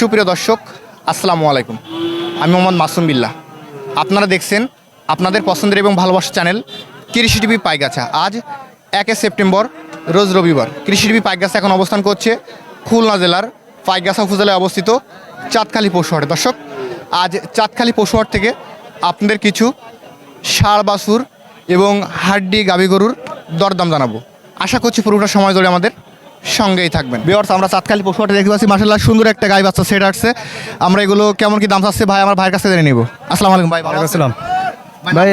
সুপ্রিয় দর্শক, আসসালামু আলাইকুম। আমি মোহাম্মদ মাসুম বিল্লাহ আপনারা দেখছেন আপনাদের পছন্দের এবং ভালোবাসার চ্যানেল কৃষি টিভি পাইগাছা। আজ একে সেপ্টেম্বর, রোজ রবিবার। কৃষি টিভি পাইগাছা এখন অবস্থান করছে খুলনা জেলার পাইগাছা উপজেলায় অবস্থিত চাঁদখালি পশুহাটে দর্শক, আজ চাঁদখালি পশুহাট থেকে আপনাদের কিছু ষাড় বাছুর এবং হাড্ডি গাভী গরুর দরদাম জানাব। আশা করছি পুরোটা সময় ধরে আমাদের সঙ্গেই থাকবেন। বিয়ার্স আমরা চাঁদখালি পশুহাটে দেখতে পাচ্ছি মাসাল্লাহ সুন্দর একটা গাই বাচ্চা সেট আসছে। আমরা এগুলো কেমন কি দাম চাচ্ছে ভাই? আমার ভাইয়ের কাছে জেনে নিব। আসসালামু আলাইকুম ভাই ভালো? আসসালাম। ভাই,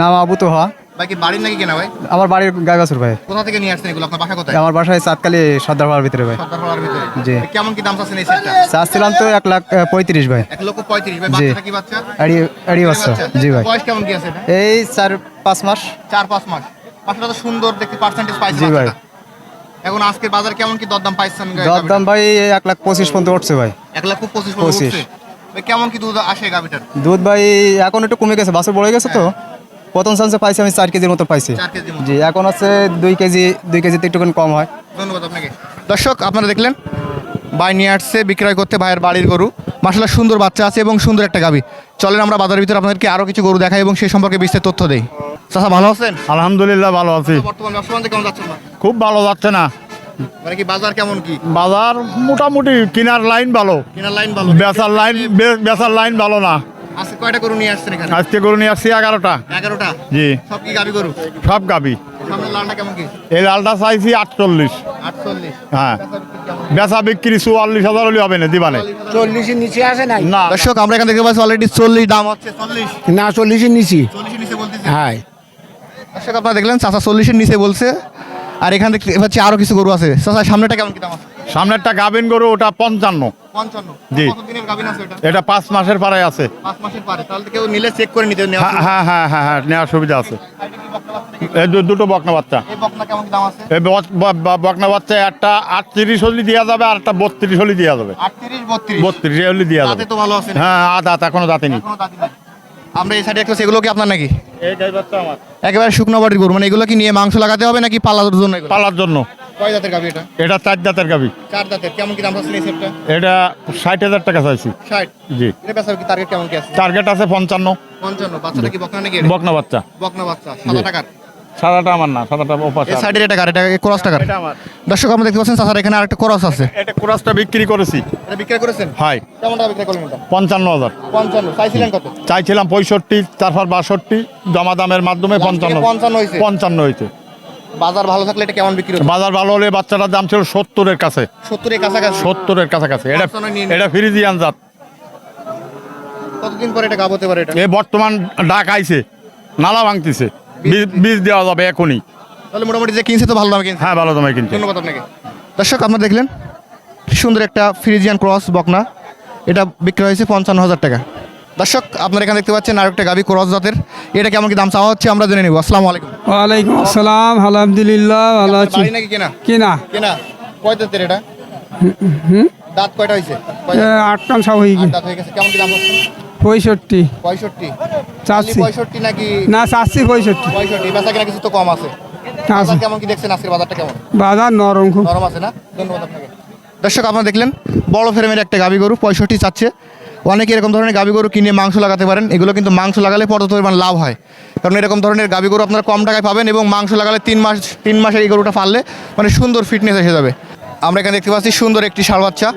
নাম আবু তোহা। ভাই বাড়ির নাকি কেনা ভাই? আমার বাড়ির গাই ভাই। কোথা থেকে নিয়ে আসছেন এগুলো? আপনার বাসা কোথায়? আমার বাসায় চাঁদকালি সর্দার ভিতরে ভাই। সর্দারপাড়ার ভিতরে। জি। কেমন কি দাম চাচ্ছেন এই সেটটা চাচ্ছিলাম তো এক লাখ পঁয়ত্রিশ ভাই। এক লক্ষ পঁয়ত্রিশ। ভাই জি। বাচ্চাটা কি বাচ্চা? আড়ি আড়ি বাচ্চা। জি ভাই। বয়স কেমন কি আছে এই চার পাঁচ মাস। চার পাঁচ মাস। বাচ্চাটা তো সুন্দর দেখতে পার্সেন্টেজ পাইছে জি ভাই। এখন আজকের বাজার কেমন কি দরদাম পাইছেন দরদাম ভাই এক লাখ পঁচিশ পর্যন্ত উঠছে ভাই। এক লাখ পঁচিশ পঁচিশ। কেমন কি দুধ আসে গাভিটার দুধ ভাই এখন একটু কমে গেছে বাসে পড়ে গেছে তো। প্রথম চান্সে পাইছি আমি চার কেজির মতো পাইছি। জি এখন হচ্ছে দুই কেজি দুই কেজিতে একটুখানি কম হয়। ধন্যবাদ আপনাকে। দর্শক আপনারা দেখলেন ভাই নিয়ে আসছে বিক্রয় করতে ভাইয়ের বাড়ির গরু। মাসাল্লাহ সুন্দর বাচ্চা আছে এবং সুন্দর একটা গাবি চলেন আমরা বাজারের ভিতরে আপনাদেরকে আরও কিছু গরু দেখাই এবং সেই সম্পর্কে বিস্তারিত তথ্য দেই। চাচা ভালো আছেন? আলহামদুলিল্লাহ ভালো আছি। বর্তমান ব্যবসা বাণিজ্য কেমন যাচ্ছে? খুব ভালো যাচ্ছে না। মানে কি বাজার কেমন কি? বাজার মোটামুটি কেনার লাইন ভালো। কেনার লাইন ভালো। বেচার লাইন বেচার লাইন ভালো না। আজকে কয়টা গরু নিয়ে আসছেন এখানে? আজকে গরু নিয়ে আসছি এগারোটা। এগারোটা? জি। সব কি গাবি গরু? সব গাবি সামনে লালটা কেমন কি? এই লালটা চাইছি আটচল্লিশ। হ্যাঁ। বেচা বিক্রি চুয়াল্লিশ হাজার হলে হবে না দিবানে। চল্লিশের নিচে আসে নাই? না। দর্শক আমরা এখানে দেখতে পাচ্ছি অলরেডি চল্লিশ দাম হচ্ছে চল্লিশ। না চল্লিশের নিচে। হ্যাঁ। দর্শক আপনারা দেখলেন চাচা চল্লিশের নিচে বলছে। আর এখান থেকে হচ্ছে আরও কিছু গরু আছে। চাচা সামনেটা কেমন কি দাম আছে? সামনেরটা গাবিন গরু ওটা পঞ্চান্ন। জি। এটা এটা পাঁচ মাসের পাড়ায় আছে। পাঁচ মাসের পারে তাহলে কেউ নিলে চেক করে নিতে হ্যাঁ হ্যাঁ হ্যাঁ হ্যাঁ হ্যাঁ নেওয়ার সুবিধা আছে। দুটো বকনা বাচ্চা। এই বকনা বাচ্চা একটা আটত্রিশ হলে দেওয়া যাবে আর একটা বত্রিশ হলে দেওয়া যাবে। বত্রিশ। হলে দেওয়া যাবে। হ্যাঁ এখনও দাঁতেনি এখনও দাঁতি নাই। আমরা এই সাইডে একটা সেগুলো কি আপনার নাকি? একেবারে শুকনো বাড়ির গরু মানে এগুলো কি নিয়ে মাংস লাগাতে হবে নাকি পালার জন্য পালার জন্য। কয় এটা? এটা চার জাতের গাবি চার জাতের কেমন কি দাম আছে এই সেটটা এটা ষাট হাজার টাকা চাইছি। ষাট? জি। এটা বেচার কি টার্গেট কেমন কি আছে? টার্গেট আছে পঞ্চান্ন। পঞ্চান্ন। বাচ্চাটা কি বকনা নাকি বকনা বাচ্চা। বকনা সাদাটা আমার না সাদাটা ওপাশ এই সাইডের এটা কার? এটা ক্রস টাকার এটা আমার। দর্শক আমরা দেখতে পাচ্ছেন চাচার এখানে আরেকটা ক্রস আছে। এটা কুরাসটা বিক্রি করেছি। এটা বিক্রি করেছেন? হাই। কেমন টাকা বিক্রি করলেন এটা? পঞ্চান্ন হাজার। পঞ্চান্ন। চাইছিলেন কত? চাইছিলাম পঁয়ষট্টি তারপর বাষট্টি জমা দামের মাধ্যমে পঞ্চান্ন। 55 হয়েছে। পঞ্চান্ন হয়েছে। বাজার ভালো থাকলে এটা কেমন বিক্রি বাজার ভালো হলে বাচ্চাটার দাম ছিল সত্তরের কাছে। সত্তরের কাছাকাছি। সত্তরের কাছাকাছি। এটা পঞ্চান্ন এটা ফ্রিজিয়ান জাত। কতদিন পরে এটা গাবতে পারে এটা? এ বর্তমান ডাক আইছে নালা ভাঙতিছে। বীজ বীজ দেওয়া যাবে এখনই। তাহলে মোটামুটি যে কিনছে তো ভালো দামে কিনছে। হ্যাঁ ভালো দামে কিনছে। ধন্যবাদ আপনাকে। দর্শক আপনারা দেখলেন সুন্দর একটা ফ্রিজিয়ান ক্রস বকনা। এটা বিক্রি হয়েছে পঞ্চান্ন হাজার টাকা। দর্শক আপনারা এখানে দেখতে পাচ্ছেন আরেকটা গাবি ক্রস জাতের। এটা কেমন কি দাম চাওয়া হচ্ছে আমরা জেনে নিব। আসসালামু আলাইকুম। ওয়ালাইকুম আসসালাম আলহামদুলিল্লাহ ভালো আছি। নাকি কেনা? কিনা। কেনা। কয় দাঁতের এটা? দাঁত কয়টা হয়েছে? দাঁত? আটকান সব হয়ে গেছে দাঁত হয়ে গেছে। কেমন কি দাম হচ্ছে পঁয়ষট্টি। পঁয়ষট্টি। চাচ্ছি পঁয়ষট্টি নাকি? না চাচ্ছি পঁয়ষট্টি। পঁয়ষট্টি বেচা কিনা কিছু তো কম আছে। বাজার কেমন কি দেখছেন আজকের বাজারটা কেমন? বাজার নরম খুব। নরম আছে না? ধন্যবাদ আপনাকে। দর্শক আপনারা দেখলেন বড় ফ্রেমের একটা গাবি গরু পঁয়ষট্টি চাচ্ছে। অনেকে এরকম ধরনের গাবি গরু কিনে মাংস লাগাতে পারেন। এগুলো কিন্তু মাংস লাগালে পর্যাপ্ত পরিমাণ লাভ হয়। কারণ এরকম ধরনের গাবি গরু আপনারা কম টাকায় পাবেন এবং মাংস লাগালে তিন মাস তিন মাসের এই গরুটা পারলে মানে সুন্দর ফিটনেস এসে যাবে। আমরা এখানে দেখতে পাচ্ছি সুন্দর একটি ষাড় বাচ্চা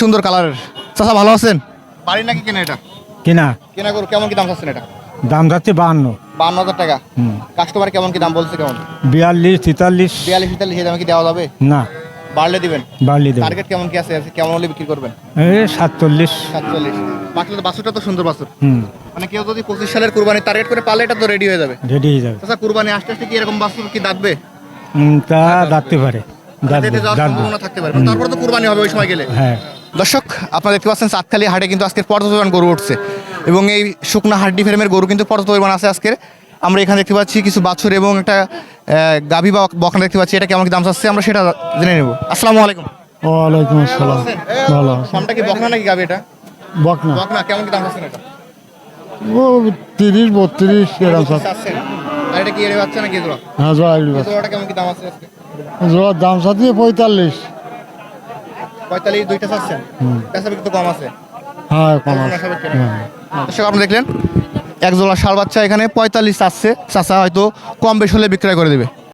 সুন্দর কালারের চাচা ভালো আছেন? বাড়ি নাকি কেনা এটা? কিনা? কেনা গরু কেমন কি দাম চাচ্ছেন এটা? দাম যাচ্ছে বাহান্ন। বান্ন হাজার টাকা। কাস্টমার কেমন কি দাম বলছে কেমন? বিয়াল্লিশ তেতাল্লিশ। বিয়াল্লিশ তেতাল্লিশ এই দামে কি দেওয়া যাবে? না। বাড়লে দিবেন? বাড়লি দেবে। টার্গেট কেমন কি আছে? কেমন হলে বিক্রি করবেন? এই সাতচল্লিশ। সাতচল্লিশ। বাকি বাছুরটা তো সুন্দর হুম। মানে কেউ যদি পঁচিশ সালের কুরবানি টার্গেট করে পারলে এটা তো রেডি হয়ে যাবে। রেডি হয়ে যাবে। আচ্ছা কুরবানি আস্তে আস্তে কি এরকম বাছুর কি দাঁতবে? তা দাঁড়তে পারে। দাঁড়বে দাঁতে যাওয়ার দাঁড়বে সম্ভাবনা থাকতে পারে। তারপরে তো কুরবানি হবে ওই সময় গেলে। হ্যাঁ। দর্শক আপনারা দেখতে পাচ্ছেন চাঁদখালি হাটে কিন্তু আজকের পর্যাপ্ত পরিমাণ গরু উঠছে এবং এই শুকনা হাড্ডি ফ্রেমের গরু কিন্তু পর্যাপ্ত পরিমাণ আছে আজকের। আমরা এখানে দেখতে পাচ্ছি কিছু বাছুর এবং একটা গাভী বা বকনা দেখতে পাচ্ছি। এটা কেমন কি দাম চাচ্ছে আমরা সেটা জেনে নেব। আসসালামু আলাইকুম। ওয়ালাইকুম আসসালাম। ভালো সামটা কি বকনা নাকি গাভী এটা? বকনা। বকনা কেমন কি দাম চাচ্ছেন এটা? ও তিরিশ বত্রিশ এরকম আর এটা কি এর বাচ্চা নাকি জোড়া হ্যাঁ জোড়া জোড়াটা কেমন কি দাম আছে আজকে? জোড়ার দাম সাথে পঁয়তাল্লিশ। পঁয়তাল্লিশ দুইটা চাচ্ছেন। বেচা বিক্রি তো কম আছে। হ্যাঁ কম আছে। দর্শক আপনি দেখলেন এক জোড়া ষাড় বাচ্চা এখানে পঁয়তাল্লিশ চাচ্ছে চাচা হয়তো কম বেশি হলে বিক্রয় করে দেবে।